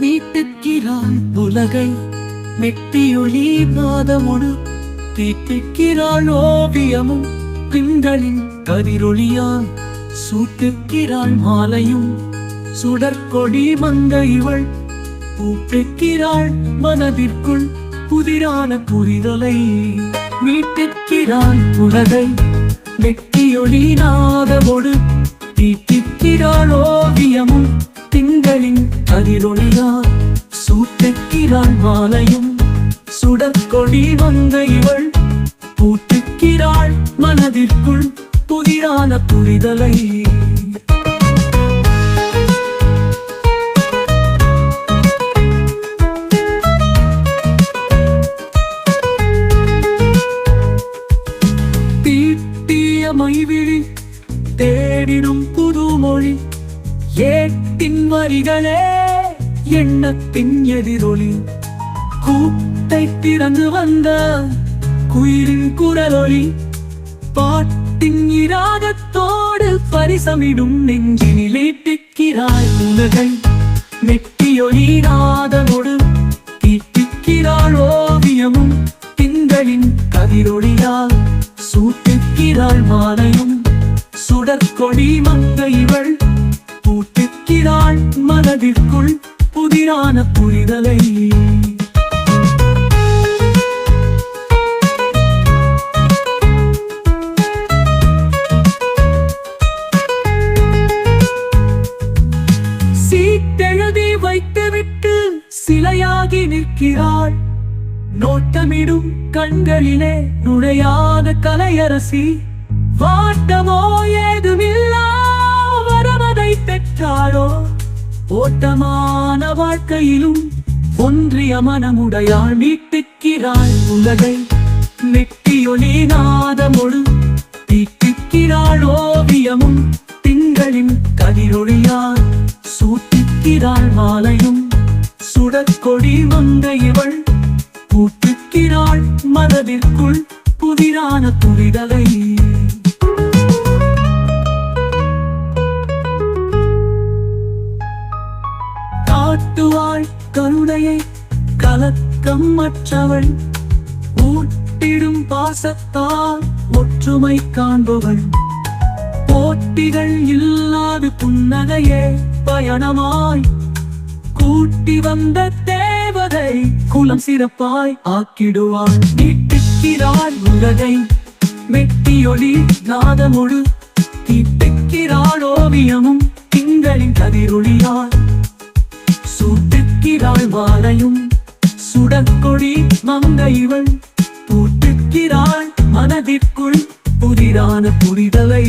மீட்டுக்கிறான் உலகை. மெட்டியொளி நாதமொடு தீட்டுக்கிறாள் ஓவியமும். பிங்களின் கதிரொளியான் சூட்டுக்கிறாள் மாலையும். சுடற்கொடி மங்க இவள் பூட்டுக்கிறாள் மனதிற்குள் புதிரான புரிதலை. மீட்டுக்கிறாள் உலகை மெட்டியொளி நாதமொடு சுடற்கொடி வந்த இவள் பூட்டுக்கிறாள் மனதிற்குள் புதிரான புரிதலை. தீட்டிய மைவிழி தேடிடும் புதுமொழி ஏட்டின் வரிகளே எண்ணத்தின் எதிரொலி கூட்டை திறந்து வந்த குயிலின் குரலொளி பாட்டின் இராகத்தோடு பரிசமிடும் நெஞ்சினில் ஈட்டிக்கிறாய் உலகை மெட்டியொலி நாதனோடு தீட்டிக்கிறாள் ஓவியமும் திங்களின் கதிரொளியால் சூட்டுக்கிறாள் மாலையும். சுடற்கொடி மங்க இவள் பூட்டுக்கிறாள் மனதிற்குள் புதிரான புரிதலை. சீட்டெழுதி வைத்துவிட்டு சிலையாகி நிற்கிறாள். நோட்டமிடும் கண்களிலே நுழையாத கலையரசி. வாட்டமோ ஏதுமில்லா வரமதை பெற்றாளோ? ஓட்டமான வாழ்க்கையிலும் ஒன்றிய மனமுடையாள் மீட்டுக்கிறாள் உலகை நெட்டியொலி நாதமொழு தீட்டுக்கிறாள் ஓவியமும் திங்களின் கதிரொளியால் மாலையும் சுடற்கொடி வந்த இவள் பூட்டுக்கிறாள் மனதிற்குள் புதிரான புரிதலை காட்டுவாள் கருணையை கலக்கம் மற்றவள் ஊட்டிடும் பாசத்தால் ஒற்றுமை காண்பவள். போட்டிகள் இல்லாது புன்னகையே பயணமாய் கூட்டி வந்த தேவதை குலம் சிறப்பாய் ஆக்கிடுவாள் நீட்டுக்கிறாள் உலகை மெட்டியொளி நாதமுழு. தீட்டுக்கிறாள் ஓவியமும் திங்களின் கதிரொளியால். சூட்டுக்கிறாள் மாலையும் சுடக்கொடி மங்க இவள் பூட்டுக்கிறாள் மனதிற்குள் புதிரான புரிதலை.